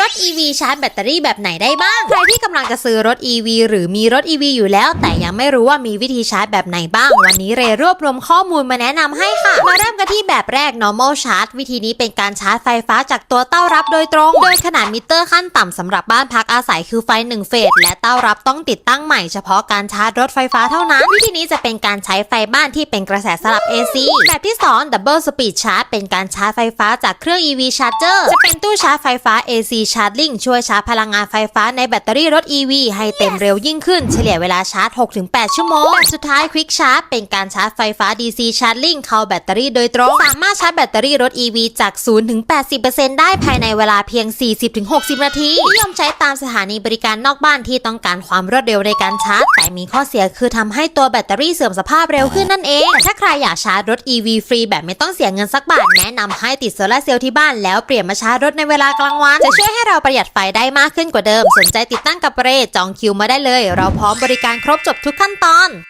รถ EV ชาร์จแบตเตอรี่แบบไหนได้บ้าง ใครที่กำลังจะซื้อรถ EV หรือมีรถ EV อยู่แล้ว แต่ยังไม่รู้ว่ามีวิธีชาร์จแบบไหนบ้าง วันนี้เรรวบรวมข้อมูลมาแนะนำให้ค่ะ มาเริ่มกันที่แบบแรก normal charge วิธีนี้เป็นการชาร์จไฟฟ้าจากตัวเต้ารับโดยตรง โดยขนาดมิเตอร์ขั้นต่ำสำหรับบ้านพักอาศัยคือไฟ1เฟสและเต้ารับต้องติดตั้งใหม่เฉพาะการชาร์จรถไฟฟ้าเท่านั้น วิธีนี้จะเป็นการใช้ไฟบ้านที่เป็นกระแสสลับ AC แบบที่ 2 double speed charge เป็นการชาร์จไฟฟ้าจากเครื่อง EV charger จะเป็นตู้ชาร์จไฟฟ้า AC charging ช่วยชาร์จพลังงานไฟฟ้าในแบตเตอรี่รถ EV ให้เต็มเร็วยิ่งขึ้นเฉลี่ยเวลาชาร์จ 6-8 ชั่วโมงแบบสุดท้าย quick charge เป็นการชาร์จไฟฟ้า DC charging เข้าแบตเตอรี่โดยตรง สามารถชาร์จแบตเตอรี่รถ EV จาก 0-80%ได้ภายในเวลาเพียง 40-60 นาทีนิยมใช้ตามสถานีบริการนอกบ้านที่ต้องการความรวดเร็วในการชาร์จ แต่มีข้อเสียคือทำให้ตัวแบตเตอรี่เสื่อมสภาพเร็วขึ้นนั่นเองแต่ถ้าใครอยากชาร์จรถ EV ฟรีแบบไม่ต้องเสียเงินสักบาท แนะนำให้ติดโซลาร์เซลล์ที่บ้านแล้วเปลี่ยนมาชาร์จรถในเวลากลางวันจะช่วยให้เราประหยัดไฟได้มากขึ้นกว่าเดิม สนใจติดตั้งกับเรจองคิวมาได้เลย เราพร้อมบริการครบจบทุกขั้นตอน